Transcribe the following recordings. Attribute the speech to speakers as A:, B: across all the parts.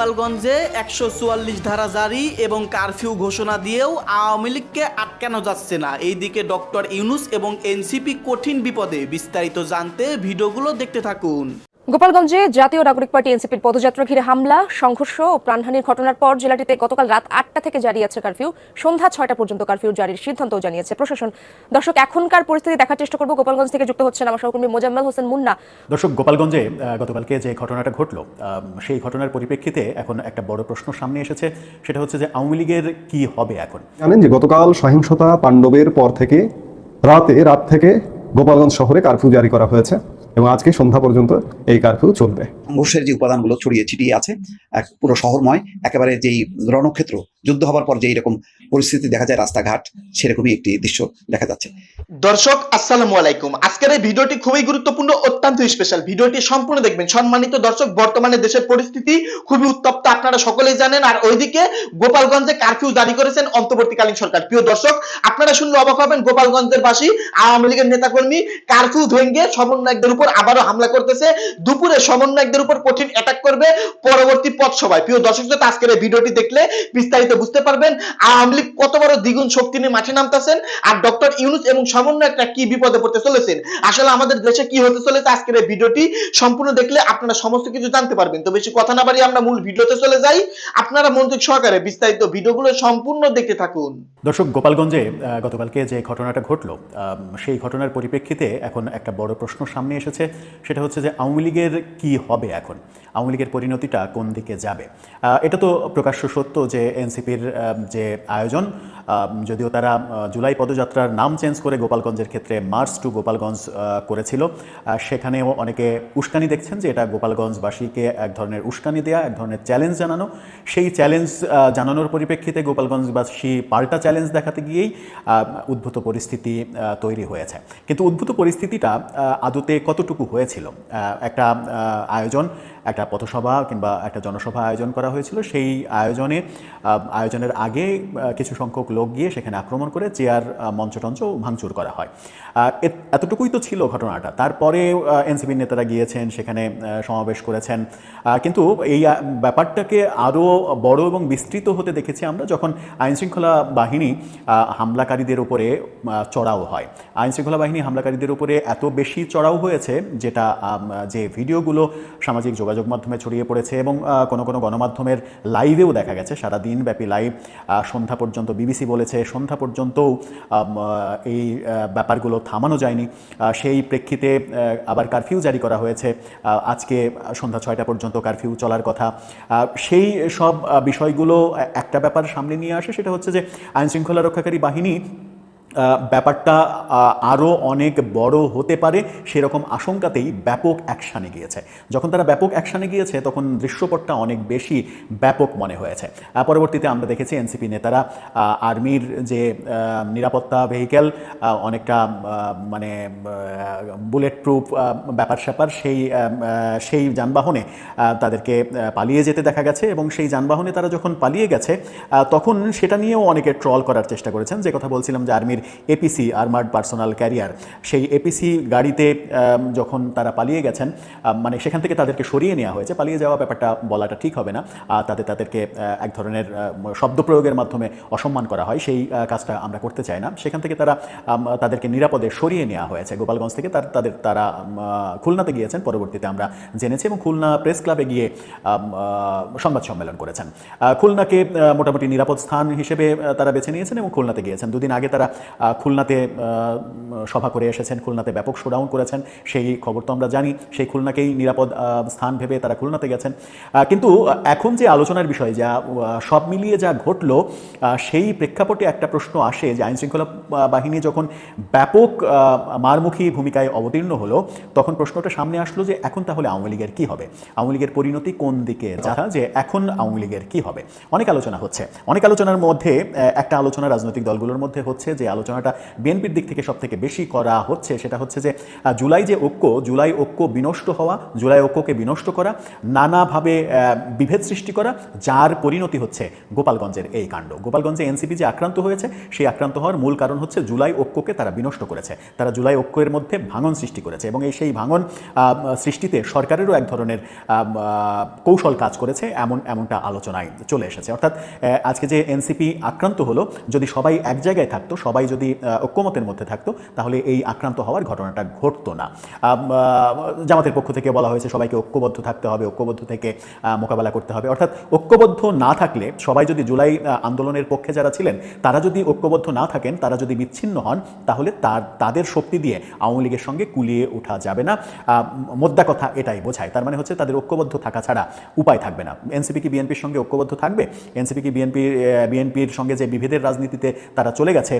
A: গোপালগঞ্জে একশো চুয়াল্লিশ ধারা জারি এবং কারফিউ ঘোষণা দিয়েও আওয়ামী লীগকে আটকানো যাচ্ছে না। এইদিকে ডক্টর ইউনুস এবং এনসিপি কঠিন বিপদে, বিস্তারিত জানতে ভিডিওগুলো দেখতে থাকুন।
B: গোপালগঞ্জে জাতীয় নাগরিক পার্টি এনসিপির পদযাত্রা ঘিরে হামলা সংঘর্ষ ও প্রাণহানির ঘটনার পর জেলাটিতে গতকাল রাত আটটা থেকে জারি আছে কারফিউ। সন্ধ্যা ছয়টা পর্যন্ত কারফিউ জারির সিদ্ধান্তও জানিয়েছে প্রশাসন। দর্শক এখনকার পরিস্থিতি দেখার চেষ্টা করব। গোপালগঞ্জ থেকে যুক্ত হচ্ছেন আমার সহকর্মী মোজাম্মেল হোসেন মুন্না।
C: দর্শক গোপালগঞ্জে গতকালকে যে ঘটনাটা ঘটলো সেই ঘটনার পরিপ্রেক্ষিতে এখন একটা বড় প্রশ্ন সামনে এসেছে। সেটা হচ্ছে যে আওয়ামী লীগের কি হবে এখন?
D: জানেন যে গতকাল সহিংসতা পাণ্ডবের পর থেকে রাতে রাত থেকে গোপালগঞ্জ শহরে কারফিউ জারি করা হয়েছে। এবং আজকে সন্ধ্যা পর্যন্ত এই কারফিউ চলবে।
E: সংঘর্ষের যে উপাদানগুলো ছড়িয়ে ছিটিয়ে আছে, এক পুরো শহরময়, একেবারে যেই রণক্ষেত্র, যুদ্ধ হবার পর যেই রকম পরিস্থিতি দেখা যায়, রাস্তাঘাট সেরকমই একটি দৃশ্য দেখা যাচ্ছে।
F: দর্শক, আসসালামু আলাইকুম। আজকের এই ভিডিওটি খুবই গুরুত্বপূর্ণ, অত্যন্ত স্পেশাল ভিডিওটি সম্পূর্ণ দেখবেন। সম্মানিত দর্শক, বর্তমানে দেশের পরিস্থিতি খুবই উত্তপ্ত। আপনারা সকলেই জানেন। আর ওইদিকে গোপালগঞ্জে কারফিউ জারি করেছেন অন্তর্বর্তীকালীন সরকার। প্রিয় দর্শক, আপনারা শুনলে অবাক হবেন, গোপালগঞ্জের বাসী, আওয়ামী লীগের নেতাকর্মী কারফিউ ভেঙে সমন্বয়কদের উপর আবারও হামলা করতেছে। দুপুরে সমন্বয়কদের উপর কঠিন অ্যাটাক করবে পরবর্তী পথ সভায় প্রিয় দর্শক আজকের এই ভিডিওটি দেখলে বিস্তারিত বুঝতে পারবেন। আওয়ামী লীগ কত বড় দ্বিগুণ শক্তি নিয়ে মাঠে নামতেছেন আর ডক্টর ইউনুস এবং সমন্বয়করা কি বিপদে পড়তে চলেছেন? আসলে আমাদের দেশে কি হতে চলেছে আজকের এই ভিডিওটি সম্পূর্ণ দেখলে আপনারা সমস্ত কিছু জানতে পারবেন। তো বেশি কথা না বাড়িয়ে আমরা মূল ভিডিওতে চলে যাই। আপনারা মনোযোগ সহকারে বিস্তারিত ভিডিওগুলো সম্পূর্ণ দেখতে থাকুন।
C: দর্শক, গোপালগঞ্জে গতকালকে যে ঘটনাটা ঘটলো সেই ঘটনার পরিপ্রেক্ষিতে এখন একটা বড় প্রশ্ন সামনে এসেছে। সেটা হচ্ছে যে আওয়ামী লীগের কি হবে এখন? আওয়ামী লীগের পরিণতিটা কোন দিকে যাবে? এটা তো প্রকাশ্য সত্য যে এনসিপির যে আয়োজন যদিও তারা আহ, জুলাই পদযাত্রার নাম চেঞ্জ করে গোপালগঞ্জের ক্ষেত্রে মার্চ টু গোপালগঞ্জ করেছিল। সেখানেও অনেকে উস্কানি দেখছেন যে এটা গোপালগঞ্জবাসীকে এক ধরনের উস্কানি দেয়া এক ধরনের চ্যালেঞ্জ জানানো। সেই চ্যালেঞ্জ জানানোর পরিপ্রেক্ষিতে গোপালগঞ্জবাসী পাল্টা চ্যালেঞ্জ দেখাতে গিয়েই উদ্ভূত পরিস্থিতি তৈরি হয়েছে। কিন্তু উদ্ভূত পরিস্থিতিটা আদতে কতটুকু হয়েছিল? একটা আয়োজন একটা পথসভা কিংবা একটা জনসভা আয়োজন করা হয়েছিল। সেই আয়োজনে আয়োজনের আগে কিছু সংখ্যক লোক গিয়ে সেখানে আক্রমণ করে চেয়ার মঞ্চটঞ্চ ভাঙচুর করা হয়। এতটুকুই তো ছিল ঘটনাটা। তারপরে এনসিপির নেতারা গিয়েছেন, সেখানে সমাবেশ করেছেন। কিন্তু এই ব্যাপারটাকে আরও বড় এবং বিস্তৃত হতে দেখেছি আমরা যখন আইনশৃঙ্খলা বাহিনী হামলাকারীদের উপরে চড়াও হয়। আইনশৃঙ্খলা বাহিনী হামলাকারীদের উপরে এত বেশি চড়াও হয়েছে, যেটা যে ভিডিওগুলো সামাজিক যোগাযোগ মাধ্যমে ছড়িয়ে পড়েছে এবং কোনো কোনো গণমাধ্যমের লাইভেও দেখা গেছে। সারা দিনব্যাপী লাইভ সন্ধ্যা পর্যন্ত বিবিসি বলেছে, সন্ধ্যা পর্যন্তও এই ব্যাপারগুলো থামানো যায়নি। সেই প্রেক্ষিতে আবার কারফিউ জারি করা হয়েছে। আজকে সন্ধ্যা ছয়টা পর্যন্ত কারফিউ চলার কথা। সেই সব বিষয়গুলো একটা ব্যাপার সামনে নিয়ে আসে, সেটা হচ্ছে যে আইনশৃঙ্খলা রক্ষাকারী বাহিনী ব্যাপারটা আরও অনেক বড় হতে পারে সেরকম আশঙ্কাতেই ব্যাপক অ্যাকশানে গিয়েছে। যখন তারা ব্যাপক অ্যাকশানে গিয়েছে, তখন দৃশ্যপটটা অনেক বেশি ব্যাপক মনে হয়েছে। পরবর্তীতে আমরা দেখেছি এনসিপি নেতারা আর্মির যে নিরাপত্তা ভেহিকেল অনেকটা মানে বুলেট প্রুফ ব্যাপার স্যাপার সেই সেই যানবাহনে তাদেরকে পালিয়ে যেতে দেখা গেছে এবং সেই যানবাহনে তারা যখন পালিয়ে গেছে তখন সেটা নিয়েও অনেকে ট্রল করার চেষ্টা করেছেন। যে কথা বলছিলাম যে আর্মির এপিসি আর্মার্ড পার্সোনাল ক্যারিয়ার সেই এপিসি গাড়িতে যখন তারা পালিয়ে গেছেন মানে সেখান থেকে তাদেরকে সরিয়ে নেওয়া হয়েছে। পালিয়ে যাওয়া ব্যাপারটা বলাটা ঠিক হবে না। তাতে তাদেরকে এক ধরনের শব্দ প্রয়োগের মাধ্যমে অসম্মান করা হয়। সেই কাজটা আমরা করতে চাই না। সেখান থেকে তারা তাদেরকে নিরাপদে সরিয়ে নেওয়া হয়েছে। গোপালগঞ্জ থেকে তার, তাদের, তারা খুলনাতে গিয়েছেন। পরবর্তীতে আমরা জেনেছি এবং খুলনা প্রেস ক্লাবে গিয়ে সংবাদ সম্মেলন করেছেন। খুলনাকে মোটামুটি নিরাপদ স্থান হিসেবে তারা বেছে নিয়েছেন এবং খুলনাতে গিয়েছেন। দুদিন আগে তারা খুলনাতে সভা করে এসেছেন, খুলনাতে ব্যাপক শোডাউন করেছেন। সেই খবর তো আমরা জানি, সেই খুলনাকেই নিরাপদ স্থান ভেবে তারা খুলনাতে গেছেন। কিন্তু এখন যে আলোচনার বিষয়, যা সব মিলিয়ে যা ঘটলো সেই প্রেক্ষাপটে একটা প্রশ্ন আসে যে আইনশৃঙ্খলা বাহিনী যখন ব্যাপক মারমুখী ভূমিকায় অবতীর্ণ হলো, তখন প্রশ্নটা সামনে আসলো যে এখন তাহলে আওয়ামী লীগের কি হবে? আওয়ামী লীগের পরিণতি কোন দিকে যারা যে এখন আওয়ামী লীগের কি হবে? অনেক আলোচনা হচ্ছে। অনেক আলোচনার মধ্যে একটা আলোচনা রাজনৈতিক দলগুলোর মধ্যে হচ্ছে যে আলোচনাটা বিএনপির দিক থেকে সব থেকে বেশি করা হচ্ছে, সেটা হচ্ছে যে জুলাই যে ঐক্য, জুলাই ঐক্য বিনষ্ট হওয়া, জুলাই ঐক্যকে বিনষ্ট করা, নানাভাবে বিভেদ সৃষ্টি করা, যার পরিণতি হচ্ছে গোপালগঞ্জের এই কাণ্ড। গোপালগঞ্জে এনসিপি যে আক্রান্ত হয়েছে, সেই আক্রান্ত হওয়ার মূল কারণ হচ্ছে জুলাই ঐক্যকে তারা বিনষ্ট করেছে। তারা জুলাই ঐক্যের মধ্যে ভাঙন সৃষ্টি করেছে এবং এই সেই ভাঙন সৃষ্টিতে সরকারেরও এক ধরনের কৌশল কাজ করেছে, এমন, এমনটা আলোচনায় চলে এসেছে। অর্থাৎ আজকে যে এনসিপি আক্রান্ত হলো, যদি সবাই এক জায়গায় থাকতো, সবাই যদি ঐক্যমতের মধ্যে থাকতো, তাহলে এই আক্রান্ত হওয়ার ঘটনাটা ঘটতো না। জামাতের পক্ষ থেকে বলা হয়েছে সবাইকে ঐক্যবদ্ধ থাকতে হবে, ঐক্যবদ্ধ থেকে মোকাবেলা করতে হবে। অর্থাৎ ঐক্যবদ্ধ না থাকলে, সবাই যদি জুলাই আন্দোলনের পক্ষে যারা ছিলেন, তারা যদি ঐক্যবদ্ধ না থাকেন, তারা যদি বিচ্ছিন্ন হন, তাহলে তার, তাদের শক্তি দিয়ে আওয়ামী লীগের সঙ্গে কুলিয়ে ওঠা যাবে না। মোদ্দা কথা এটাই বোঝায়। তার মানে হচ্ছে তাদের ঐক্যবদ্ধ থাকা ছাড়া উপায় থাকবে না। এনসিপি কি বিএনপির সঙ্গে ঐক্যবদ্ধ থাকবে? এনসিপি কি বিএনপি বিএনপির সঙ্গে যে বিভেদের রাজনীতিতে তারা চলে গেছে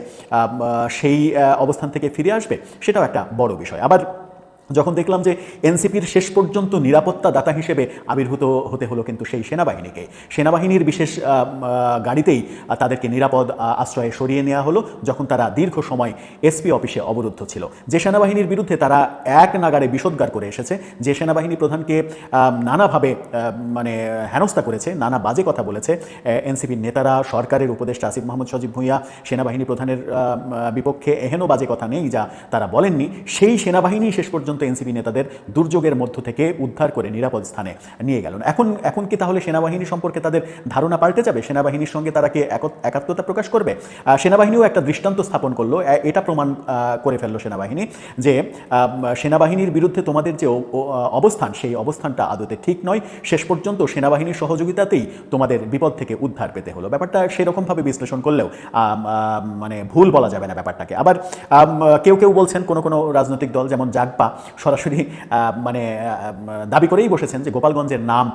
C: সেই অবস্থান থেকে ফিরে আসবে সেটাও একটা বড় বিষয়। আবার যখন দেখলাম যে এনসিপির শেষ পর্যন্ত নিরাপত্তা দাতা হিসেবে আবির্ভূত হতে হলো কিন্তু সেই সেনাবাহিনীকে। সেনাবাহিনীর বিশেষ গাড়িতেই তাদেরকে নিরাপদ আশ্রয়ে সরিয়ে নেওয়া হলো যখন তারা দীর্ঘ সময় এসপি অফিসে অবরুদ্ধ ছিল। যে সেনাবাহিনীর বিরুদ্ধে তারা এক নাগারে বিষোদ্গার করে এসেছে, যে সেনাবাহিনী প্রধানকে নানাভাবে মানে হেনস্থা করেছে, নানা বাজে কথা বলেছে এনসিপির নেতারা, সরকারের উপদেষ্টা আসিফ মোহাম্মদ সজিব ভুঁইয়া, সেনাবাহিনী প্রধানের বিপক্ষে এহেনও বাজে কথা নেই যা তারা বলেননি। সেই সেনাবাহিনী শেষ পর্যন্ত এনসিপি নেতাদের দুর্যোগের মধ্য থেকে উদ্ধার করে নিরাপদ স্থানে নিয়ে গেল এখন এখন কি তাহলে সেনাবাহিনী সম্পর্কে তাদের ধারণা পাল্টে যাবে? সেনাবাহিনীর সঙ্গে তারা কি একাত্মতা প্রকাশ করবে? সেনাবাহিনীও একটা দৃষ্টান্ত স্থাপন করল। এটা প্রমাণ করে ফেলল সেনাবাহিনী যে সেনাবাহিনীর বিরুদ্ধে তোমাদের যে অবস্থান, সেই অবস্থানটা আদতে ঠিক নয়। শেষ পর্যন্ত সেনাবাহিনীর সহযোগিতাতেই তোমাদের বিপদ থেকে উদ্ধার পেতে হলো। ব্যাপারটা সেরকমভাবে বিশ্লেষণ করলেও মানে ভুল বলা যাবে না ব্যাপারটাকে। আবার কেউ কেউ বলছেন কোনো কোনো রাজনৈতিক দল, যেমন জাগপা সরাসরি মানে দাবি করেই বসেছেন যে গোপালগঞ্জের নাম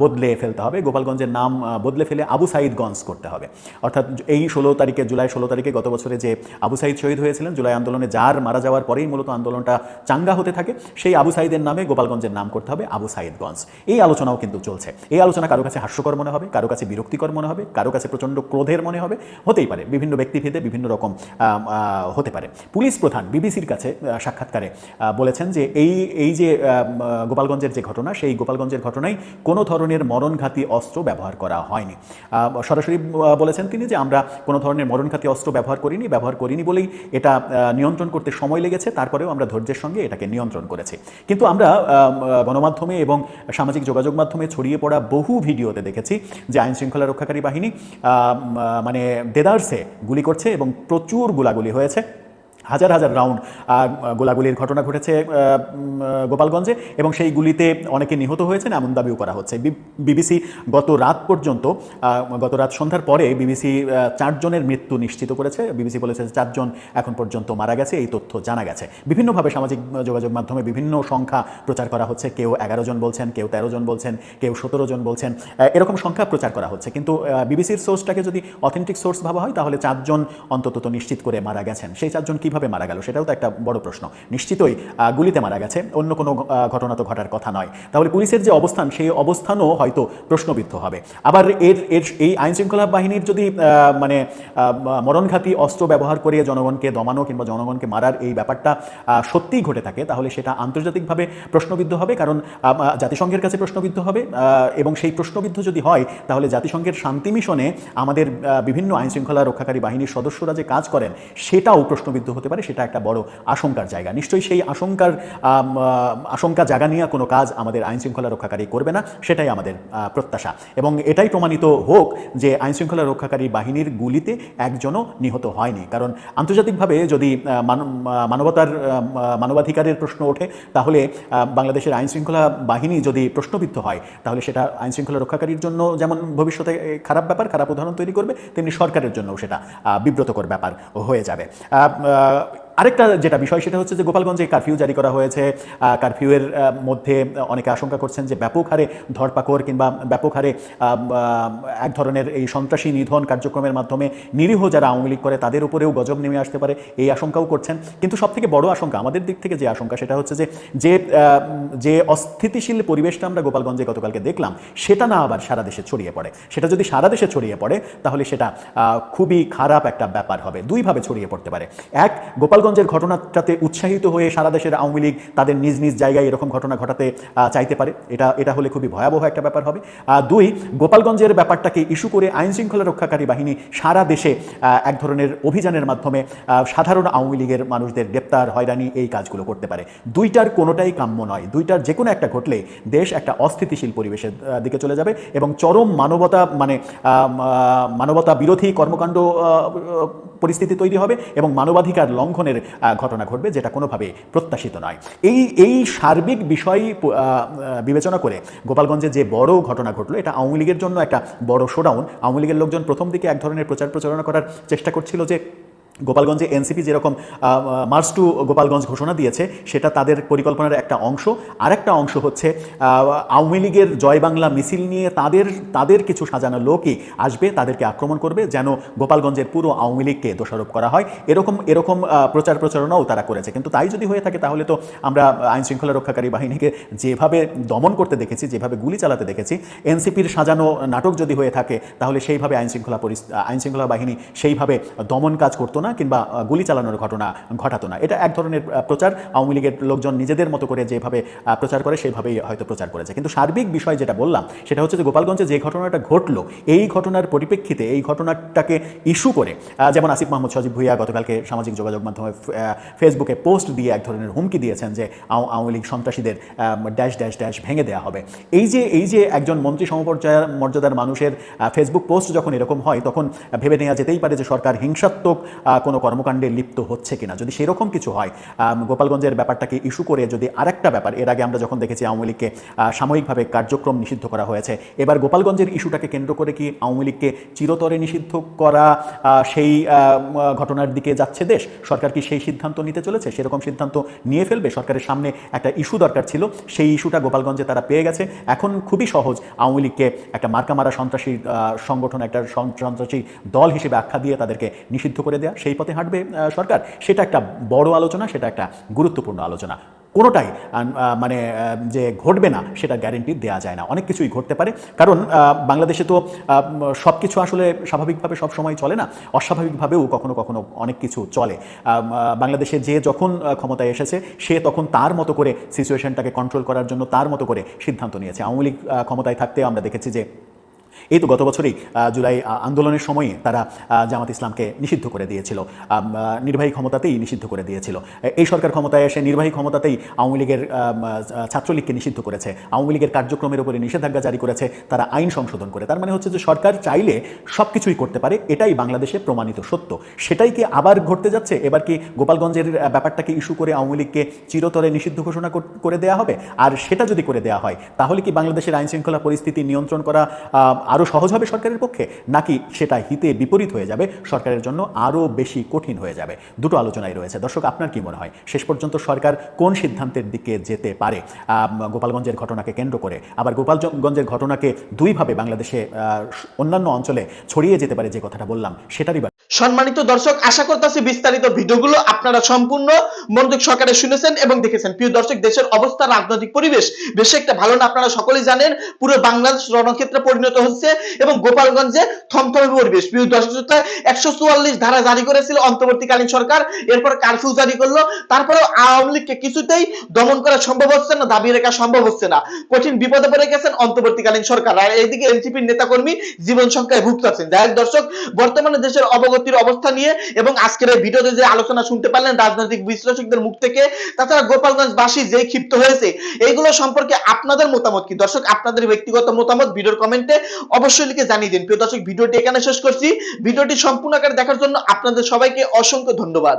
C: বদলে ফেলতে হবে। গোপালগঞ্জের নাম বদলে ফেলে আবু সাইদগঞ্জ করতে হবে। অর্থাৎ এই ষোলো তারিখে, জুলাই ষোলো তারিখে গত বছরে যে আবু সাইদ শহীদ হয়েছিলেন, জুলাই আন্দোলনে যার মারা যাওয়ার পরেই মূলত আন্দোলনটা চাঙ্গা হতে থাকে, সেই আবু সাইদের নামে গোপালগঞ্জের নাম করতে হবে আবু সাইদগঞ্জ। এই আলোচনাও কিন্তু চলছে। এই আলোচনা কারও কাছে হাস্যকর মনে হবে, কারও কাছে বিরক্তিকর মনে হবে, কারও কাছে প্রচণ্ড ক্রোধের মনে হবে, হতেই পারে। বিভিন্ন ব্যক্তিভেদে বিভিন্ন রকম হতে পারে। পুলিশ প্রধান, বিবিসির কাছে সাক্ষাৎকারে বলেছেন যে এই এই যে গোপালগঞ্জের যে ঘটনা, সেই গোপালগঞ্জের ঘটনায় কোনো ধরনের মরণঘাতী অস্ত্র ব্যবহার করা হয়নি। সরাসরি বলেছেন তিনি যে আমরা কোনো ধরনের মরণঘাতী অস্ত্র ব্যবহার করিনি ব্যবহার করিনি বলেই এটা নিয়ন্ত্রণ করতে সময় লেগেছে, তারপরেও আমরা ধৈর্যের সঙ্গে এটাকে নিয়ন্ত্রণ করেছি। কিন্তু আমরা গণমাধ্যমে এবং সামাজিক যোগাযোগ মাধ্যমে ছড়িয়ে পড়া বহু ভিডিওতে দেখেছি যে আইন শৃঙ্খলা রক্ষাকারী বাহিনী মানে দেদারসে গুলি করছে এবং প্রচুর গোলাগুলি হয়েছে। হাজার হাজার রাউন্ড গোলাগুলির ঘটনা ঘটেছে গোপালগঞ্জে এবং সেই গুলিতে অনেকে নিহত হয়েছেন, এমন দাবিও করা হচ্ছে। বিবিসি গত রাত পর্যন্ত গত রাত সন্ধ্যার পরে বিবিসি চারজনের মৃত্যু নিশ্চিত করেছে। বিবিসি বলেছে চারজন এখন পর্যন্ত মারা গেছে, এই তথ্য জানা গেছে। বিভিন্নভাবে সামাজিক যোগাযোগ মাধ্যমে বিভিন্ন সংখ্যা প্রচার করা হচ্ছে। কেউ এগারো জন বলছেন, কেউ তেরো জন বলছেন, কেউ সতেরো জন বলছেন এরকম সংখ্যা প্রচার করা হচ্ছে। কিন্তু বিবিসির সোর্সটাকে যদি অথেন্টিক সোর্স ভাবা হয়, তাহলে চারজন অন্তত নিশ্চিত করে মারা গেছেন। সেই চারজন কীভাবে মারা গেল, সেটাও তো একটা বড় প্রশ্ন। নিশ্চিতই গুলিতে মারা গেছে, অন্য কোনো ঘটনা তো ঘটার কথা নয়। তাহলে পুলিশের যে অবস্থান, সেই অবস্থানও হয়তো প্রশ্নবিদ্ধ হবে। আবার এর এর, এই আইন শৃঙ্খলা বাহিনীর যদি মানে মরণঘাতী অস্ত্র ব্যবহার করে জনগণকে দমানো কিংবা জনগণকে মারার এই ব্যাপারটা সত্যিই ঘটে থাকে, তাহলে সেটা আন্তর্জাতিকভাবে প্রশ্নবিদ্ধ হবে, কারণ জাতিসংঘের কাছে প্রশ্নবিদ্ধ হবে এবং সেই প্রশ্নবিদ্ধ যদি হয়, তাহলে জাতিসংঘের শান্তি মিশনে আমাদের বিভিন্ন আইনশৃঙ্খলা রক্ষাকারী বাহিনীর সদস্যরা যে কাজ করেন, সেটাও প্রশ্নবিদ্ধ হতে পারে, সেটা একটা বড় আশঙ্কার জায়গা। নিশ্চয়ই সেই আশঙ্কার আশঙ্কা জাগা নিয়ে কোনো কাজ আমাদের আইন শৃঙ্খলা রক্ষাকারী করবে না, সেটাই আমাদের প্রত্যাশা। এবং এটাই প্রমাণিত হোক যে আইন শৃঙ্খলা রক্ষাকারী বাহিনীর গুলিতে একজনও নিহত হয়নি। কারণ আন্তর্জাতিকভাবে যদি মান- মানবতার মানবাধিকারের প্রশ্ন ওঠে, তাহলে বাংলাদেশের আইন শৃঙ্খলা বাহিনী যদি প্রশ্নবিদ্ধ হয়, তাহলে সেটা আইন শৃঙ্খলা রক্ষাকারীর জন্য যেমন ভবিষ্যতে খারাপ ব্যাপার, খারাপ উদাহরণ তৈরি করবে, তেমনি সরকারের জন্যও সেটা বিব্রতকর ব্যাপার হয়ে যাবে। uh, আরেকটা যেটা বিষয়, সেটা হচ্ছে যে গোপালগঞ্জে কারফিউ জারি করা হয়েছে। কারফিউয়ের মধ্যে অনেকে আশঙ্কা করছেন যে ব্যাপক হারে ধরপাকড় কিংবা ব্যাপক হারে এক ধরনের এই সন্ত্রাসী নিধন কার্যক্রমের মাধ্যমে নিরীহ যারা আওয়ামী লীগ করে, তাদের উপরেও গজব নেমে আসতে পারে, এই আশঙ্কাও করছেন। কিন্তু সব থেকে বড় আশঙ্কা, আমাদের দিক থেকে যে আশঙ্কা, সেটা হচ্ছে যে যে যে অস্থিতিশীল পরিবেশটা আমরা গোপালগঞ্জে গতকালকে দেখলাম, সেটা না আবার সারা দেশে ছড়িয়ে পড়ে। সেটা যদি সারা দেশে ছড়িয়ে পড়ে, তাহলে সেটা খুবই খারাপ একটা ব্যাপার হবে। দুইভাবে ছড়িয়ে পড়তে পারে। এক গোপালগঞ্জের ঘটনাটাতে উৎসাহিত হয়ে সারা দেশের আওয়ামী লীগ তাদের নিজ নিজ জায়গায় এরকম ঘটনা ঘটাতে চাইতে পারে। এটা এটা হলে খুবই ভয়াবহ একটা ব্যাপার হবে। দুই, গোপালগঞ্জের ব্যাপারটাকে ইস্যু করে আইন শৃঙ্খলা রক্ষাকারী বাহিনী সারা দেশে এক ধরনের অভিযানের মাধ্যমে সাধারণ আওয়ামী লীগের মানুষদের গ্রেপ্তার, হয়রানি এই কাজগুলো করতে পারে। দুইটার কোনোটাই কাম্য নয়। দুইটার যে কোনো একটা ঘটলে দেশ একটা অস্থিতিশীল পরিবেশের দিকে চলে যাবে এবং চরম মানবতা মানে মানবতা বিরোধী কর্মকাণ্ড পরিস্থিতি তৈরি হবে এবং মানবাধিকার লঙ্ঘনের ঘটনা ঘটবে যেটা কোনোভাবে প্রত্যাশিত নয়। এই এই সার্বিক বিষয় বিবেচনা করে গোপালগঞ্জে যে বড় ঘটনা ঘটলো, এটা আওয়ামী লীগের জন্য একটা বড় শোডাউন আওয়ামী লীগের লোকজন প্রথম দিকে এক ধরনের প্রচার প্রচারণা করার চেষ্টা করছিল যে গোপালগঞ্জে এনসিপি যেরকম মার্চ টু গোপালগঞ্জ ঘোষণা দিয়েছে, সেটা তাদের পরিকল্পনার একটা অংশ। আরেকটা অংশ হচ্ছে আওয়ামী লীগের জয় বাংলা মিছিল নিয়ে তাদের তাদের কিছু সাজানো লোকই আসবে, তাদেরকে আক্রমণ করবে, যেন গোপালগঞ্জের পুরো আওয়ামী লীগকে দোষারোপ করা হয়। এরকম এরকম প্রচার প্রচারণাও তারা করেছে। কিন্তু তাই যদি হয়ে থাকে, তাহলে তো আমরা আইন শৃঙ্খলা রক্ষাকারী বাহিনীকে যেভাবে দমন করতে দেখেছি, যেভাবে গুলি চালাতে দেখেছি, এনসিপির সাজানো নাটক যদি হয়ে থাকে, তাহলে সেইভাবে আইন শৃঙ্খলা পরিস- আইন শৃঙ্খলা বাহিনী সেইভাবে দমন কাজ করতো না। কিংবা গুলি চালানোর ঘটনা ঘটাতো না। এটা এক ধরনের প্রচার। আওয়ামী লীগের লোকজন নিজেদের মতো করে যেভাবে প্রচার করে সেইভাবেই হয়তো প্রচার করেছে। কিন্তু সার্বিক বিষয় যেটা বললাম, সেটা হচ্ছে যে গোপালগঞ্জে যে ঘটনাটা ঘটলো, এই ঘটনার পরিপ্রেক্ষিতে এই ঘটনাটাকে ইস্যু করে যেমন আসিফ মাহমুদ সজীব ভুইয়া গতকালকে সামাজিক যোগাযোগ মাধ্যমে ফেসবুকে পোস্ট দিয়ে এক ধরনের হুমকি দিয়েছেন যে, আও- আওয়ামী লীগ সন্ত্রাসীদের ড্যাশ ড্যাশ ড্যাশ ভেঙে দেওয়া হবে। এই যে এই যে একজন মন্ত্রী সমপর্যায়ের মর্যাদার মানুষের ফেসবুক পোস্ট যখন এরকম হয়, তখন ভেবে নেওয়া যেতেই পারে যে সরকার হিংসাত্মক কোনো কর্মকাণ্ডে লিপ্ত হচ্ছে কিনা, যদি সেরকম কিছু হয় গোপালগঞ্জের ব্যাপারটাকে ইস্যু করে যদি আরেকটা ব্যাপার, এর আগে আমরা যখন দেখেছি আওয়ামী লীগকে সাময়িকভাবে কার্যক্রম নিষিদ্ধ করা হয়েছে, এবার গোপালগঞ্জের ইস্যুটাকে কেন্দ্র করে কি আওয়ামী লীগকে চিরতরে নিষিদ্ধ করা সেই ঘটনার দিকে যাচ্ছে দেশ? সরকার কি সেই সিদ্ধান্ত নিতে চলেছে? সেরকম সিদ্ধান্ত নিয়ে ফেলবে? সরকারের সামনে একটা ইস্যু দরকার ছিল, সেই ইস্যুটা গোপালগঞ্জে তারা পেয়ে গেছে। এখন খুবই সহজ, আওয়ামী লীগকে একটা মার্কা মারা সন্ত্রাসী সংগঠন, একটা সন্ত্রাসী দল হিসেবে আখ্যা দিয়ে তাদেরকে নিষিদ্ধ করে দেওয়া সেই পথে হাঁটবে সরকার? সেটা একটা বড় আলোচনা, সেটা একটা গুরুত্বপূর্ণ আলোচনা। কোনোটাই মানে যে ঘটবে না, সেটা গ্যারেন্টি দেওয়া যায় না। অনেক কিছুই ঘটতে পারে। কারণ বাংলাদেশে তো সব কিছু আসলে স্বাভাবিকভাবে সব সময় চলে না। অস্বাভাবিকভাবেও কখনো কখনো অনেক কিছু চলে। বাংলাদেশে যে যখন ক্ষমতায় এসেছে, সে তখন তার মতো করে সিচুয়েশনটাকে কন্ট্রোল করার জন্য তার মতো করে সিদ্ধান্ত নিয়েছে। আওয়ামী লীগ ক্ষমতায় থাকতে আমরা দেখেছি যে এই তো গত বছরই জুলাই আন্দোলনের সময়ে তারা জামাত ইসলামকে নিষিদ্ধ করে দিয়েছিল। নির্বাহী ক্ষমতাতেই নিষিদ্ধ করে দিয়েছিল। এই সরকার ক্ষমতায় এসে নির্বাহী ক্ষমতাতেই আওয়ামী লীগের ছাত্রলীগকে নিষিদ্ধ করেছে। আওয়ামী লীগের কার্যক্রমের উপরে নিষেধাজ্ঞা জারি করেছে, তারা আইন সংশোধন করে। তার মানে হচ্ছে যে সরকার চাইলে সব কিছুই করতে পারে, এটাই বাংলাদেশে প্রমাণিত সত্য। সেটাই কি আবার ঘটতে যাচ্ছে? এবার কি গোপালগঞ্জের ব্যাপারটাকে ইস্যু করে আওয়ামী লীগকে চিরতরে নিষিদ্ধ ঘোষণা করে দেওয়া হবে? আর সেটা যদি করে দেওয়া হয়, তাহলে কি বাংলাদেশের আইন শৃঙ্খলা পরিস্থিতি নিয়ন্ত্রণ করা আরও সহজ হবে সরকারের পক্ষে, নাকি সেটা হিতে বিপরীত হয়ে যাবে, সরকারের জন্য আরও বেশি কঠিন হয়ে যাবে? দুটো আলোচনাই রয়েছে। দর্শক, আপনার কি মনে হয়? শেষ পর্যন্ত সরকার কোন সিদ্ধান্তের দিকে যেতে পারে? গোপালগঞ্জের ঘটনাকে কেন্দ্র করে। আবার গোপালগঞ্জের ঘটনাকে দুইভাবে বাংলাদেশে অন্যান্য অঞ্চলে ছড়িয়ে যেতে পারে যে কথাটা বললাম, সেটারই
F: সম্মানিত দর্শক, আশা করতেছি বিস্তারিত ভিডিওগুলো আপনারা সম্পূর্ণ মনোযোগ সহকারে শুনেছেন এবং দেখেছেন। প্রিয় দর্শক, দেশের অবস্থা, রাজনৈতিক পরিবেশ, বেশি একটা ভালো না, আপনারা সকলেই জানেন, পুরো বাংলাদেশ রণক্ষেত্রে পরিণত হচ্ছে এবং গোপালগঞ্জে থমথমে পরিবেশ। প্রিয় দর্শক একশো চুয়াল্লিশ ধারা জারি করেছিল অন্তর্বর্তীকালীন সরকার, এরপর কারফিউ জারি করল তারপরে আওয়ামী লীগকে কিছুতেই দমন করা সম্ভব হচ্ছে না, দাবি রাখা সম্ভব হচ্ছে না। কঠিন বিপদে পড়ে গেছেন অন্তর্বর্তীকালীন সরকার, আর এইদিকে এনসিপির নেতাকর্মী জীবন সংখ্যায় ভুগতেছেন। যাই দর্শক, বর্তমানে দেশের অবগতির অবস্থা নিয়ে এবং আজকের এই ভিডিওতে যে আলোচনা শুনতে পারলেন রাজনৈতিক বিশ্লেষকদের মুখ থেকে, তাছাড়া গোপালগঞ্জবাসী যে ক্ষিপ্ত হয়েছে, এইগুলো সম্পর্কে আপনাদের মতামত কি? দর্শক, আপনাদের ব্যক্তিগত মতামত ভিডিওর কমেন্টে অবশ্যই লিখে জানিয়ে দিন। প্রিয় দর্শক, ভিডিওটি এখানে শেষ করছি। ভিডিওটি সম্পূর্ণ আকারে দেখার জন্য আপনাদের সবাইকে অসংখ্য ধন্যবাদ।